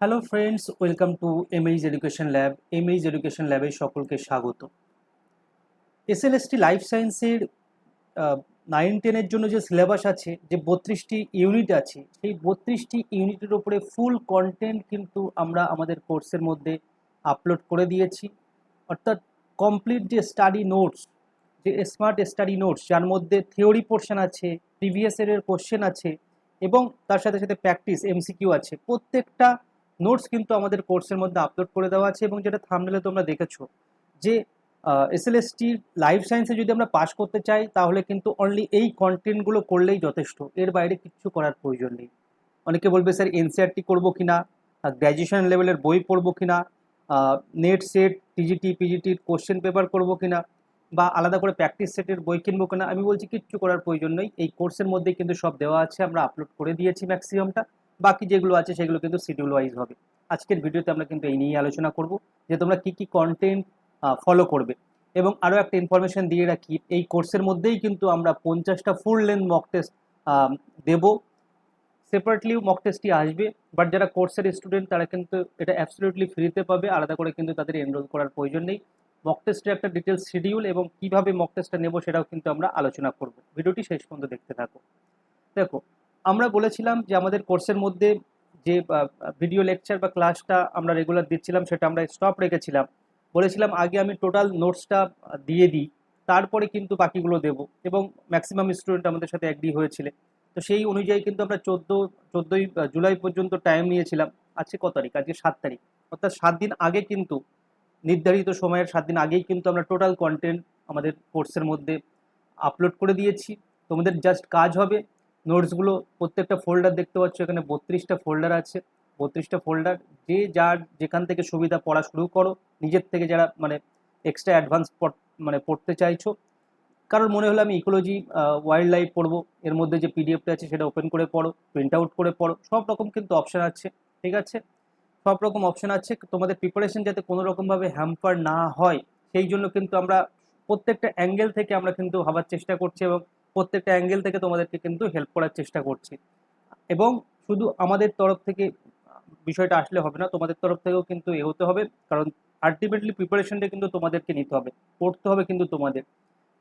Hello friends welcome to MH education lab MH education ল্যাবে সকলকে স্বাগত। এসএলএসটি লাইফ সায়েন্সের নাইন টেনের জন্য যে সিলেবাস আছে, যে বত্রিশটি ইউনিট আছে, সেই বত্রিশটি ইউনিটের উপরে ফুল কন্টেন্ট কিন্তু আমরা আমাদের কোর্সের মধ্যে আপলোড করে দিয়েছি। অর্থাৎ কমপ্লিট যে স্টাডি নোটস যে স্মার্ট স্টাডি নোটস যার মধ্যে থিওরি পোর্শন আছে প্রিভিয়াস ইয়ারের কোশ্চেন আছে, এবং তার সাথে সাথে প্র্যাকটিস এমসিকিউ আছে, প্রত্যেকটা নোটস কিন্তু আমাদের কোর্সের মধ্যে আপলোড করে দেওয়া আছে এবং যেটা থামনেলে তোমরা দেখেছ, যে এস এসএলএসটি লাইফ সায়েন্সে যদি আমরা পাশ করতে চাই, তাহলে কিন্তু অনলি এই কন্টেন্টগুলো করলেই যথেষ্ট। এর বাইরে কিচ্ছু করার প্রয়োজন নেই। অনেকে বলবে, স্যার এনসিআরটি করব কি না গ্র্যাজুয়েশন লেভেলের বই পড়ব কি না নেট সেট টিজিটি পিজিটির কোশ্চেন পেপার করব কি না বা আলাদা করে প্র্যাকটিস সেটের বই কিনবো কিনা? আমি বলছি, কিচ্ছু করার প্রয়োজন নেই। এই কোর্সের মধ্যেই কিন্তু সব দেওয়া আছে। আমরা আপলোড করে দিয়েছি ম্যাক্সিমামটা বাকি যেগুলো আছে সেগুলো কিন্তু শিডিউল ওয়াইজ হবে। আজকের ভিডিওতে আমরা কিন্তু এই নিয়েই আলোচনা করব যে তোমরা কি কি কন্টেন্ট ফলো করবে। এবং আরও একটা ইনফরমেশন দিয়ে রাখি, এই কোর্সের মধ্যেই কিন্তু আমরা পঞ্চাশটা ফুল লেন্থ মক টেস্ট দেব। সেপারেটলিও মক টেস্টটি আসবে বাট যারা কোর্সের স্টুডেন্ট তারা কিন্তু এটা অ্যাবসলিউটলি ফ্রিতে পাবে। আলাদা করে কিন্তু তাদের এনরোল করার প্রয়োজন নেই। মক টেস্টের একটা ডিটেলস শিডিউল এবং কীভাবে মক টেস্টটা নেব সেটাও কিন্তু আমরা আলোচনা করব। ভিডিওটি শেষ পর্যন্ত দেখতে থাকো। দেখো আমরা বলেছিলাম যে আমাদের কোর্সের মধ্যে যে ভিডিও লেকচার বা ক্লাসটা আমরা রেগুলার দিচ্ছিলাম, সেটা আমরা স্টপ রেখেছিলাম। বলেছিলাম আগে আমি টোটাল নোটসটা দিয়ে দিই, তারপরে কিন্তু বাকিগুলো দেব এবং ম্যাক্সিমাম স্টুডেন্ট আমাদের সাথে অ্যাগ্রি হয়েছিল। তো সেই অনুযায়ী কিন্তু আমরা চোদ্দ, চোদ্দোই জুলাই পর্যন্ত টাইম নিয়েছিলাম। আজকে কত তারিখ? আজকে সাত তারিখ। অর্থাৎ সাত দিন আগে কিন্তু, নির্ধারিত সময়ের সাত দিন আগেই কিন্তু আমরা টোটাল কন্টেন্ট আমাদের কোর্সের মধ্যে আপলোড করে দিয়েছি। তোমাদের জাস্ট কাজ হবে। নোটসগুলো প্রত্যেকটা ফোল্ডার দেখতে পাচ্ছ, এখানে বত্রিশটা ফোল্ডার আছে। বত্রিশটা ফোল্ডার যে যার যেখান থেকে সুবিধা পড়া শুরু করো, নিজের থেকে যারা মানে এক্সট্রা অ্যাডভান্স মানে পড়তে চাইছো। কারণ মনে হলো আমি ইকোলজি ওয়াইল্ড লাইফ পড়ব, এর মধ্যে যে পিডিএফটা আছে সেটা ওপেন করে পড়ো প্রিন্ট আউট করে পড়ো, সব রকম কিন্তু অপশান আছে, ঠিক আছে? সব রকম অপশান আছে, তোমাদের প্রিপারেশন যাতে কোনো রকমভাবে হ্যাম্পার না হয়, সেই জন্য কিন্তু আমরা প্রত্যেকটা অ্যাঙ্গেল থেকে আমরা কিন্তু ভাবার চেষ্টা করছি এবং প্রত্যেকটা অ্যাঙ্গেল থেকে তোমাদেরকে কিন্তু হেল্প করার চেষ্টা করছি। এবং শুধু আমাদের তরফ থেকে বিষয়টা আসলে হবে না, তোমাদের তরফ থেকেও কিন্তু এগোতে হবে, কারণ আলটিমেটলি প্রিপারেশনটা কিন্তু তোমাদেরকে নিতে হবে পড়তে হবে কিন্তু তোমাদের।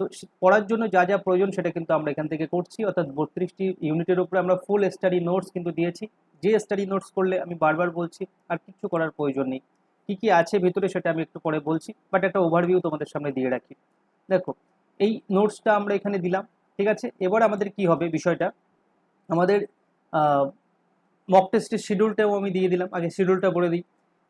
তো পড়ার জন্য যা যা প্রয়োজন সেটা কিন্তু আমরা এখান থেকে করছি, অর্থাৎ বত্রিশটি ইউনিটের উপরে আমরা ফুল স্টাডি নোটস কিন্তু দিয়েছি। যে স্টাডি নোটস করলে আমি বারবার বলছি, আর কিছু করার প্রয়োজন নেই। কী কী আছে ভিতরে সেটা আমি একটু পরে বলছি বাট একটা ওভারভিউ তোমাদের সামনে দিয়ে রাখি। দেখো, এই নোটসটা আমরা এখানে দিলাম। ঠিক আছে? এবার আমাদের কি হবে বিষয়টা? আমাদের মক টেস্টের শিডিউলটাও আমি দিয়ে দিলাম। আগে শিডিউলটা বলে দিই।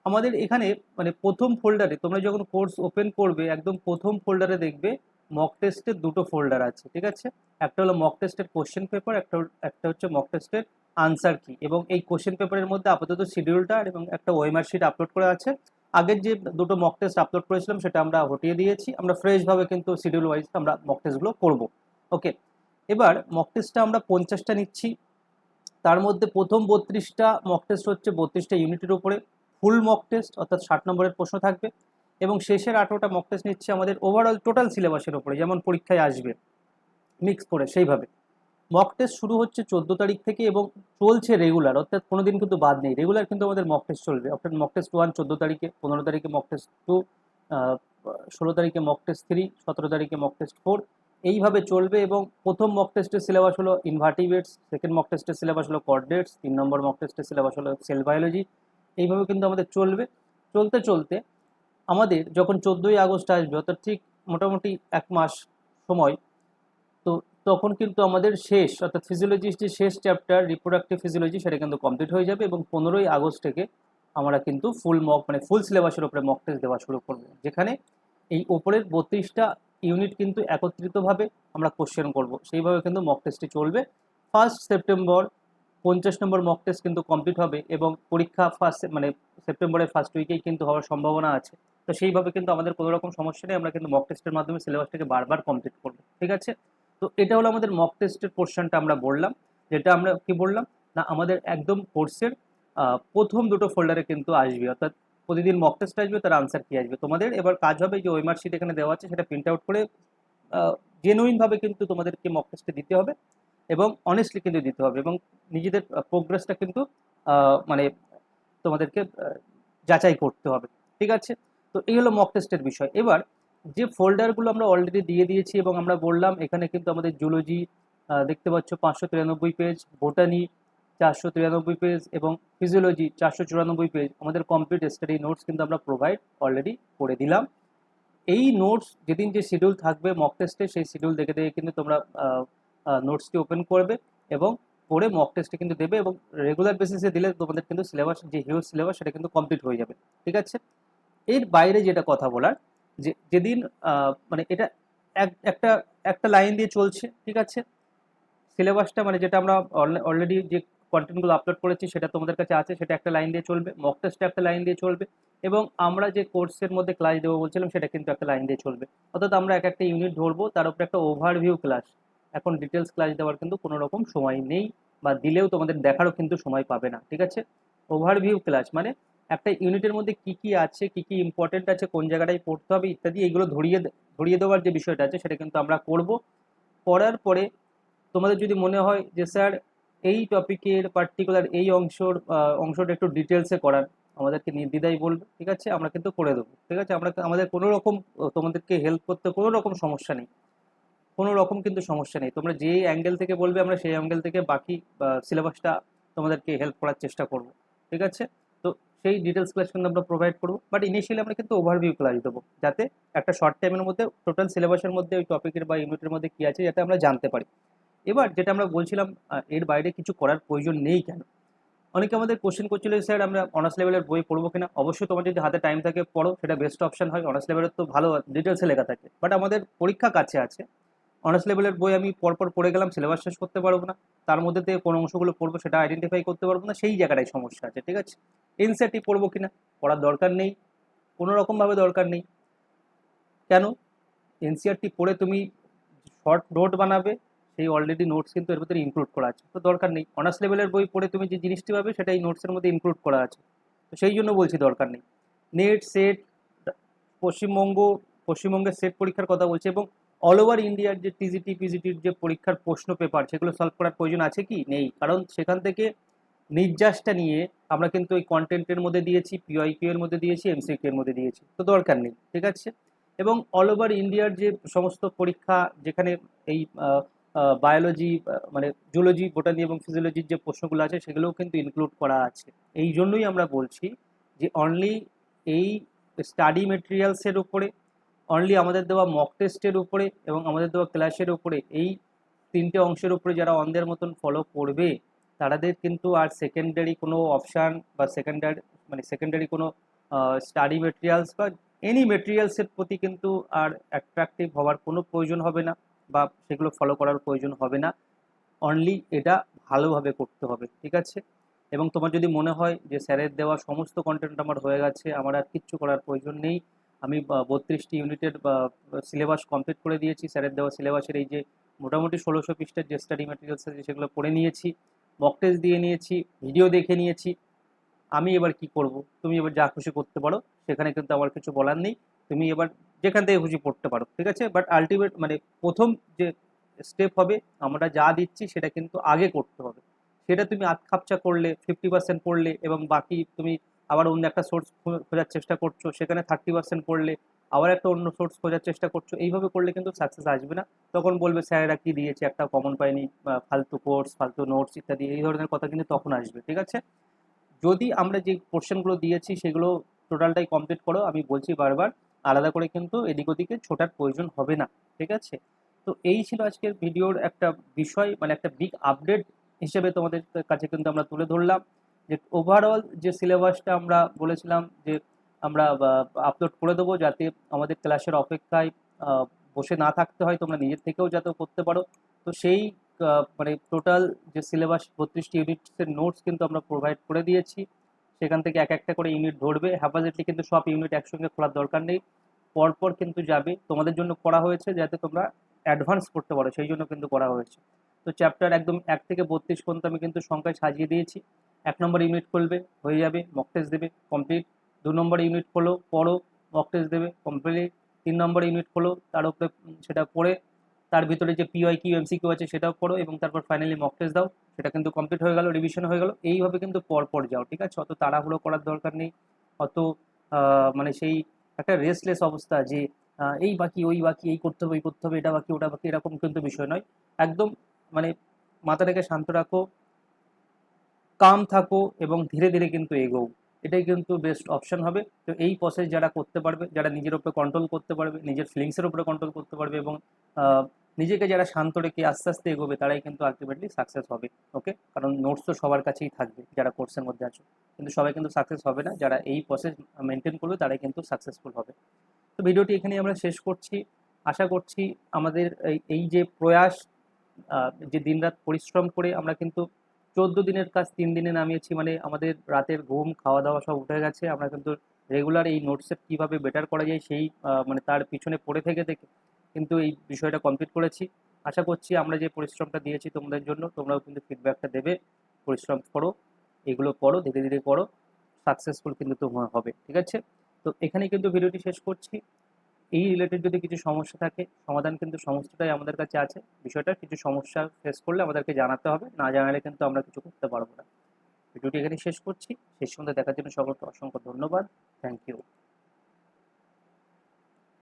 আমাদের এখানে মানে প্রথম ফোল্ডারে তোমরা যখন কোর্স ওপেন করবে, একদম প্রথম ফোল্ডারে দেখবে মক টেস্টের দুটো ফোল্ডার আছে, ঠিক আছে? একটা হলো মক টেস্টের কোশ্চেন পেপার একটা একটা হচ্ছে মক টেস্টের আনসার কি এবং এই কোশ্চেন পেপারের মধ্যে আপাতত শিডিউলটা এবং একটা ওয়েমার শিট আপলোড করা আছে। আগের যে দুটো মক টেস্ট আপলোড করেছিলাম, সেটা আমরা হটিয়ে দিয়েছি। আমরা ফ্রেশভাবে কিন্তু শিডিউল ওয়াইজ আমরা মক টেস্টগুলো করব। ওকে এবার মক টেস্টটা আমরা পঞ্চাশটা নিচ্ছি। তার মধ্যে প্রথম বত্রিশটা মক টেস্ট হচ্ছে বত্রিশটা ইউনিটের উপরে। ফুল মক টেস্ট অর্থাৎ ষাট নম্বরের প্রশ্ন থাকবে। এবং শেষের আঠেরোটা মক টেস্ট নিচ্ছে আমাদের ওভারঅল টোটাল সিলেবাসের উপরে, যেমন পরীক্ষায় আসবে। মিক্স করে, সেইভাবে। মক টেস্ট শুরু হচ্ছে চোদ্দ তারিখ থেকে এবং চলছে রেগুলার অর্থাৎ কোনো দিন কিন্তু বাদ নেই। রেগুলার কিন্তু আমাদের মক টেস্ট চলবে। অর্থাৎ মক টেস্ট ওয়ান চোদ্দ তারিখে, পনেরো তারিখে মক টেস্ট টু ষোলো তারিখে মক টেস্ট থ্রি সতেরো তারিখে মক টেস্ট ফোর এইভাবে চলবে এবং প্রথম মক টেস্টের সিলেবাস হলো ইনভার্টিভেটস সেকেন্ড মক টেস্টের সিলেবাস হলো কর্ডেটস তিন নম্বর মক টেস্টের সিলেবাস হলো সেল বায়োলজি এইভাবে কিন্তু আমাদের চলবে। চলতে চলতে আমাদের যখন চোদ্দোই আগস্ট আসবে, অর্থাৎ ঠিক মোটামুটি এক মাস সময়, তো তখন কিন্তু আমাদের শেষ, অর্থাৎ ফিজিওলজির যে শেষ চ্যাপ্টার রিপ্রোডাক্টিভ ফিজিওলজি সেটা কিন্তু কমপ্লিট হয়ে যাবে এবং পনেরোই আগস্ট থেকে আমরা কিন্তু ফুল মক মানে ফুল সিলেবাসের উপরে মক টেস্ট দেওয়া শুরু করব। যেখানে এই ওপরের বত্রিশটা ইউনিট কিন্তু একত্রিতভাবে আমরা কোশ্চেন করব। সেইভাবে কিন্তু মক টেস্টটি চলবে। ফার্স্ট সেপ্টেম্বর পঞ্চাশ নম্বর মক টেস্ট কিন্তু কমপ্লিট হবে এবং পরীক্ষা ফার্স্ট মানে সেপ্টেম্বরের ফার্স্ট উইকেই কিন্তু হওয়ার সম্ভাবনা আছে। তো সেইভাবে কিন্তু আমাদের কোনো রকম সমস্যা নেই, আমরা কিন্তু মক টেস্টের মাধ্যমে সিলেবাসটাকে বারবার কমপ্লিট করব, ঠিক আছে? তো এটা হলো আমাদের মক টেস্টের পোর্শনটা আমরা বললাম, যেটা আমরা কি বললাম? না, আমাদের একদম কোর্সের প্রথম দুটো ফোল্ডারে কিন্তু আসবে। অর্থাৎ প্রতিদিন মক টেস্ট আসবে, তার আনসার কী আসবে? তোমাদের এবার কাজ হবে যে ওয়েমার শিট এখানে দেওয়া আছে, সেটা প্রিন্ট আউট করে জেনুইনভাবে কিন্তু তোমাদেরকে মক টেস্টে দিতে হবে এবং অনেস্টলি কিন্তু দিতে হবে এবং নিজেদের প্রোগ্রেসটা কিন্তু মানে তোমাদেরকে যাচাই করতে হবে। ঠিক আছে? তো এই হলো মক টেস্টের বিষয়। এবার যে ফোল্ডারগুলো আমরা অলরেডি দিয়ে দিয়েছি এবং আমরা বললাম, এখানে কিন্তু আমাদের জুলজি দেখতে পাচ্ছ পাঁচশো তিরানব্বই পেজ বোটানি চারশো তিরানব্বই পেজ এবং ফিজিওলজি চারশো চুরানব্বই পেজ, আমাদের কমপ্লিট স্টাডি নোটস কিন্তু আমরা প্রোভাইড অলরেডি করে দিলাম। এই নোটস যেদিন যে শিডিউল থাকবে মক টেস্টে সেই শিডিউল দেখে দেখে কিন্তু তোমরা নোটসটি ওপেন করবে এবং পড়ে মক টেস্টে কিন্তু দেবে এবং রেগুলার বেসিসে দিলে তোমাদের কিন্তু সিলেবাস যে হিউজ সিলেবাস সেটা কিন্তু কমপ্লিট হয়ে যাবে। ঠিক আছে? এর বাইরে যেটা কথা বলার, যে যেদিন মানে এটা এক- একটা একটা লাইন দিয়ে চলছে, ঠিক আছে? সিলেবাসটা মানে যেটা আমরা অলরেডি যে কন্টেন্টগুলো আপলোড করেছি, সেটা তোমাদের কাছে আছে, সেটা একটা লাইন দিয়ে চলবে মক টেস্টটা একটা লাইন দিয়ে চলবে, এবং আমরা যে কোর্সের মধ্যে ক্লাস দেবো বলছিলাম, সেটা কিন্তু একটা লাইন দিয়ে চলবে। অর্থাৎ আমরা এক একটা ইউনিট ধরবো, তার উপরে একটা ওভারভিউ ক্লাস এখন ডিটেলস ক্লাস দেওয়ার কিন্তু কোনো রকম সময় নেই, বা দিলেও তোমাদের দেখারও কিন্তু সময় পাবে না, ঠিক আছে? ওভারভিউ ক্লাস মানে একটা ইউনিটের মধ্যে কি কি আছে, কি কি ইম্পর্টেন্ট আছে, কোন জায়গাটায় পড়তে হবে ইত্যাদি, এইগুলো ধরিয়ে ধরিয়ে দেওয়ার যে বিষয়টা আছে, সেটা কিন্তু আমরা করব। করার পরে তোমাদের যদি মনে হয় যে, স্যার এই টপিকের পার্টিকুলার এই অংশর অংশটা একটু ডিটেলসে করার আমাদেরকে নির্দ্বিধাই বলবে, ঠিক আছে? আমরা কিন্তু করে দেবো, ঠিক আছে? আমরা আমাদের কোনো রকম তোমাদেরকে হেল্প করতে কোনো রকম সমস্যা নেই। কোনো রকম কিন্তু সমস্যা নেই। তোমরা যে অ্যাঙ্গেল থেকে বলবে, আমরা সেই অ্যাঙ্গেল থেকে বাকি সিলেবাসটা তোমাদেরকে হেল্প করার চেষ্টা করব, ঠিক আছে? তো সেই ডিটেলস ক্লাস কিন্তু আমরা প্রোভাইড করব। বাট ইনিশিয়ালি আমরা কিন্তু ওভারভিউ ক্লাস দেবো, যাতে একটা শর্ট টাইমের মধ্যে টোটাল সিলেবাসের মধ্যে ওই টপিকের বা ইউনিটের মধ্যে কী আছে, যাতে আমরা জানতে পারি। এবার যেটা আমরা বলছিলাম এর বাইরে কিছু করার প্রয়োজন নেই কেন? অনেকে আমাদের কোশ্চেন করছিল স্যার, আমরা অনার্স লেভেলের বই পড়ব কিনা? অবশ্যই তোমার যদি হাতে টাইম থাকে, পড়ো। সেটা বেস্ট অপশন হয়। অনার্স লেভেলের তো ভালো ডিটেলসে লেখা থাকে। বাট আমাদের পরীক্ষা কাছে আছে। অনার্স লেভেলের বই আমি পরপর পড়ে গেলাম সিলেবাস শেষ করতে পারব না। তার মধ্যে থেকে কোনো অংশগুলো পড়ব সেটা আইডেন্টিফাই করতে পারব না। সেই জায়গাটায় সমস্যা আছে, ঠিক আছে? এনসিআরটি পড়ব কিনা? পড়ার দরকার নেই। কোনো রকমভাবে দরকার নেই। কেন? এনসিআরটি পড়ে তুমি শর্ট নোট বানাবে। সেই অলরেডি নোটস কিন্তু এর ভিতরে ইনক্লুড করা আছে। তো দরকার নেই। অনার্স লেভেলের বই পড়ে তুমি যে জিনিসটি পাবে, সেটা এই নোটসের মধ্যে ইনক্লুড করা আছে। তো সেই জন্য বলছি দরকার নেই। নেট সেট পশ্চিমবঙ্গ পশ্চিমবঙ্গের সেট পরীক্ষার কথা বলছে এবং অল ওভার ইন্ডিয়ার যে টিজিটি পিজিটির যে পরীক্ষার প্রশ্ন পেপার সেগুলো সলভ করার প্রয়োজন আছে কি? নেই। কারণ সেখান থেকে নির্যাসটা নিয়ে আমরা কিন্তু ওই কন্টেন্টের মধ্যে দিয়েছি পিওয়াইকিউ এর মধ্যে দিয়েছি এমসিকিউ এর মধ্যে দিয়েছি। তো দরকার নেই। ঠিক আছে? এবং অল ওভার ইন্ডিয়ার যে সমস্ত পরীক্ষা, যেখানে এই বায়োলজি মানে জুলজি বোটানি এবং ফিজিওলজির যে প্রশ্নগুলো আছে, সেগুলোও কিন্তু ইনক্লুড করা আছে। এই জন্যই আমরা বলছি যে অনলি এই স্টাডি মেটেরিয়ালসের উপরে অনলি আমাদের দেওয়া মক টেস্টের উপরে এবং আমাদের দেওয়া ক্লাসের উপরে, এই তিনটে অংশের উপরে যারা অন্ধের মতন ফলো করবে তাদের কিন্তু আর সেকেন্ডারি কোনো অপশান বা সেকেন্ডারি মানে সেকেন্ডারি কোনো স্টাডি মেটেরিয়ালস বা এনি মেটেরিয়ালসের প্রতি কিন্তু আর অ্যাট্রাক্টিভ হওয়ার কোনো প্রয়োজন হবে না। বা সেগুলো ফলো করার প্রয়োজন হবে না। অনলি এটা ভালোভাবে করতে হবে, ঠিক আছে? এবং তোমার যদি মনে হয় যে স্যারের দেওয়া সমস্ত কন্টেন্ট আমার হয়ে গেছে, আমার আর কিচ্ছু করার প্রয়োজন নেই। আমি বত্রিশটি ইউনিটের সিলেবাস কমপ্লিট করে দিয়েছি, স্যারের দেওয়া সিলেবাসের এই যে মোটামুটি ষোলোশো পৃষ্ঠার যে স্টাডি ম্যাটেরিয়ালস আছে, সেগুলো পড়ে নিয়েছি মক টেস্ট দিয়ে নিয়েছি ভিডিও দেখে নিয়েছি। আমি এবার কি করব? তুমি এবার যা খুশি করতে পারো, সেখানে কিন্তু আমার কিছু বলার নেই। তুমি এবার যেখান থেকে খুশি পড়তে পারো, ঠিক আছে? বাট আলটিমেট মানে প্রথম যে স্টেপ হবে, আমরা যা দিচ্ছি সেটা কিন্তু আগে করতে হবে। সেটা তুমি আধ খাপচা করলে ফিফটি পার্সেন্ট পড়লে এবং বাকি তুমি আবার অন্য একটা সোর্স খোঁজার চেষ্টা করছ, সেখানে থার্টি পার্সেন্ট পড়লে আবার একটা অন্য সোর্স খোঁজার চেষ্টা করছ, এইভাবে করলে কিন্তু সাকসেস আসবে না। তখন বলবে স্যারেরা কি দিয়েছে, একটা কমন পাইনি ফালতু কোর্স ফালতু নোটস ইত্যাদি, এই ধরনের কথা কিন্তু তখন আসবে, ঠিক আছে? যদি আমরা যে পোর্শনগুলো দিয়েছি সেগুলো টোটালটাই কমপ্লিট করো, আমি বলছি বারবার আলাদা করে কিন্তু এদিক ওদিকে ছোটার প্রয়োজন হবে না, ঠিক আছে? তো এই ছিল আজকের ভিডিওর একটা বিষয় মানে একটা বিগ আপডেট হিসেবে তোমাদের কাছে কিন্তু আমরা তুলে ধরলাম, যে ওভারঅল যে সিলেবাসটা আমরা বলেছিলাম যে আমরা আপলোড করে দেবো যাতে আমাদের ক্লাসের অপেক্ষায় বসে না থাকতে হয়, তোমরা নিজের থেকেও যাতে করতে পারো। তো সেই মানে টোটাল যে সিলেবাস বত্রিশটি ইউনিটসের নোটস কিন্তু আমরা প্রোভাইড করে দিয়েছি। সেখান থেকে এক একটা করে ইউনিট ধরবে। হ্যাপাজেটলি কিন্তু সব ইউনিট একসঙ্গে খোলার দরকার নেই। পরপর কিন্তু যাবে। তোমাদের জন্য করা হয়েছে যাতে তোমরা অ্যাডভান্স করতে পারো, সেই জন্য কিন্তু করা হয়েছে। তো চ্যাপ্টার একদম এক থেকে বত্রিশ পর্যন্ত আমি কিন্তু সংখ্যায় সাজিয়ে দিয়েছি। এক নম্বর ইউনিট খুলবে, হয়ে যাবে মক দেবে কমপ্লিট দু নম্বর ইউনিট খোলো, পড়ো মক দেবে কমপ্লিট তিন নম্বর ইউনিট খোলো, তার উপরে সেটা পড়ে। তার ভিতরে যে পিওয়াই কিউ এমসি কিউ আছে সেটাও পড়ো এবং তারপর ফাইনালি মক দাও। সেটা কিন্তু কমপ্লিট হয়ে গেল রিভিশন হয়ে গেল। এইভাবে কিন্তু পর পর যাও, ঠিক আছে? অত তাড়াহুড়ো করার দরকার নেই। অত মানে সেই একটা রেস্টলেস অবস্থা যে এই বাকি, ওই বাকি, এই করতে হবে ওই করতে হবে, এটা বাকি, ওটা বাকি, এরকম কিন্তু বিষয় নয়। একদম মানে মাথাটাকে শান্ত রাখো কাম থাকো এবং ধীরে ধীরে কিন্তু এগোও। এটাই কিন্তু বেস্ট অপশন হবে। তো এই প্রসেস যারা করতে পারবে, যারা নিজের উপরে কন্ট্রোল করতে পারবে, নিজের ফিলিংসের উপরে কন্ট্রোল করতে পারবে এবং নিজেকে যারা শান্ত রেখে আস্তে আস্তে এগোবে, তারাই কিন্তু আলটিমেটলি সাকসেস হবে ওকে কারণ নোটস তো সবার কাছেই থাকবে, যারা কোর্সের মধ্যে আছো। কিন্তু সবাই কিন্তু সাকসেস হবে না, যারা এই প্রসেস মেনটেন করবে, তারাই কিন্তু সাকসেসফুল হবে। তো ভিডিওটি এখানেই আমরা শেষ করছি। আশা করছি আমাদের এই যে প্রয়াস যে দিনরাত পরিশ্রম করে আমরা কিন্তু চোদ্দ দিনের কাজ তিন দিনে নামিয়েছি মানে আমাদের রাতের ঘুম খাওয়া দাওয়া সব উঠে গেছে। আমরা কিন্তু রেগুলার এই নোটসের কীভাবে বেটার করা যায় সেই মানে তার পিছনে পড়ে থেকে থেকে কিন্তু এই বিষয়টা কমপ্লিট করেছি। আশা করছি আমরা যে পরিশ্রমটা দিয়েছি তোমাদের জন্য, তোমরাও কিন্তু ফিডব্যাকটা দেবে। পরিশ্রম করো, এগুলো করো, ধীরে ধীরে করো সাকসেসফুল কিন্তু তোমরা হবে, ঠিক আছে? তো এখানেই কিন্তু ভিডিওটি শেষ করছি। এই রিলেটেড যদি কিছু সমস্যা থাকে, সমাধান কিন্তু সমস্তটাই আমাদের কাছে আছে। বিষয়টা কিছু সমস্যা ফেস করলে আমাদেরকে জানাতে হবে, না জানালে কিন্তু আমরা কিছু করতে পারব না। ভিডিওটি এখানে শেষ করছি। শেষ সন্ধ্যে দেখার জন্য সকলকে অসংখ্য ধন্যবাদ। Thank you